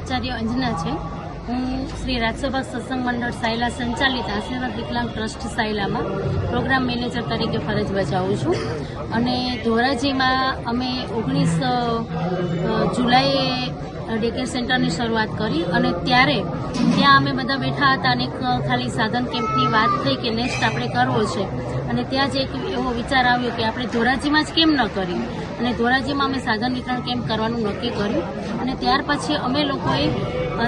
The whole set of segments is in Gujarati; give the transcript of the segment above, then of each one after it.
આચાર્ય અંજના છે. હું શ્રી રાજસભા સત્સંગ મંડળ સાયલા સંચાલિત આશીર્વાદ વિકલાંગ ટ્રસ્ટ સાયલામાં પ્રોગ્રામ મેનેજર તરીકે ફરજ બજાવું છું. અને ધોરાજીમાં અમે ઓગણીસ જુલાઈએ ડેકેર સેન્ટરની શરૂઆત કરી અને ત્યારે ત્યાં અમે બધા બેઠા હતા અને ખાલી સાધન કેમ્પની વાત થઈ કે નેક્સ્ટ આપણે કરવો છે. અને ત્યાં જ એક એવો વિચાર આવ્યો કે આપણે ધોરાજીમાં જ કેમ ન કર્યું અને ધોરાજીમાં અમે સાધન વિતરણ કેમ્પ કરવાનું નક્કી કર્યું. અને ત્યાર પછી અમે લોકોએ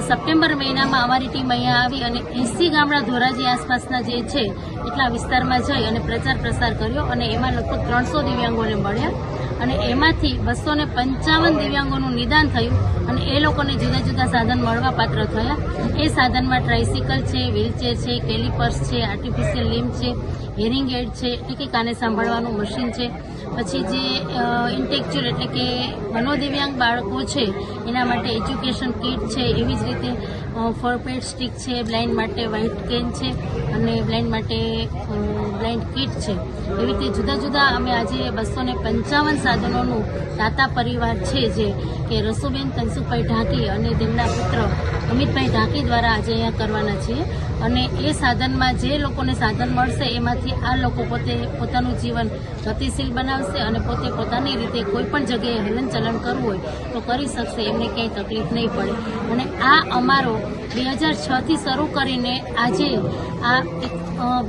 સપ્ટેમ્બર મહિનામાં અમારી ટીમ અહીંયા આવી અને એસી ગામડા ધોરાજી આસપાસના જે છે, એટલા વિસ્તારમાં જઈ અને પ્રચાર પ્રસાર કર્યો અને એમાં લગભગ ત્રણસો દિવ્યાંગોને મળ્યા. અને એમાંથી બસો ને પંચાવન દિવ્યાંગોનું નિદાન થયું અને એ લોકોને જુદા જુદા સાધન મળવા પાત્ર થયા. એ સાધનમાં ટ્રાઇસિકલ છે વ્હીલચેર છે કેલિપર્સ છે આર્ટિફિશિયલ લીમ છે હિયરિંગ એડ છે એટલે કે કાને સાંભળવાનું મશીન છે. પછી જે ઇન્ટેક્ચ્યુઅલ એટલે કે મનોદિવ્યાંગ બાળકો છે, એના માટે એજ્યુકેશન કીટ છે, એવી જ રીતે ફોરપેડ સ્ટીક છે, બ્લાઇન્ડ માટે વ્હાઇટ કેન છે અને બ્લાઇન્ડ માટે બ્લાઇન્ડ કીટ છે. એવી રીતે જુદા જુદા અમે આજે બસો પંચાવન સાધનોનું દાતા પરિવાર છે જે, કે રસુબેન તનસુખભાઈ ઢાકી અને તેમના પુત્ર અમિતભાઈ ઢાંકી દ્વારા આજે અહીંયા કરવાના છીએ. અને એ સાધનમાં જે લોકોને સાધન મળશે, એમાંથી આ લોકો પોતે પોતાનું જીવન ગતિશીલ બનાવશે અને પોતે પોતાની રીતે કોઈ પણ જગ્યાએ હલનચલન કરવું હોય તો કરી શકશે, એમને ક્યાંય તકલીફ નહીં પડે. અને આ અમારો બે હજાર છથી શરૂ કરીને આજે આ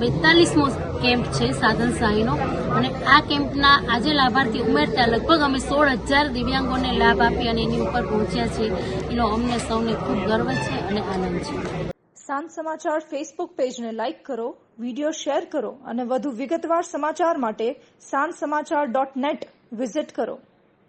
બેતાલીસમો કેમ્પ છે સાધન સહાયનો અને આ કેમ્પના આજે લાભાર્થી ઉમેરતા લગભગ અમે સોળ હજાર દિવ્યાંગોને લાભ આપી અને એની ઉપર પહોંચ્યા છીએ. એનો અમને સૌને ખૂબ ગર્વ છે અને આનંદ છે. સાંજ સમાચાર ફેસબુક પેજને લાઇક કરો વીડિયો શેર કરો અને વધુ વિગતવાર સમાચાર માટે સાંજ સમાચાર ડોટ નેટ વિઝિટ કરો.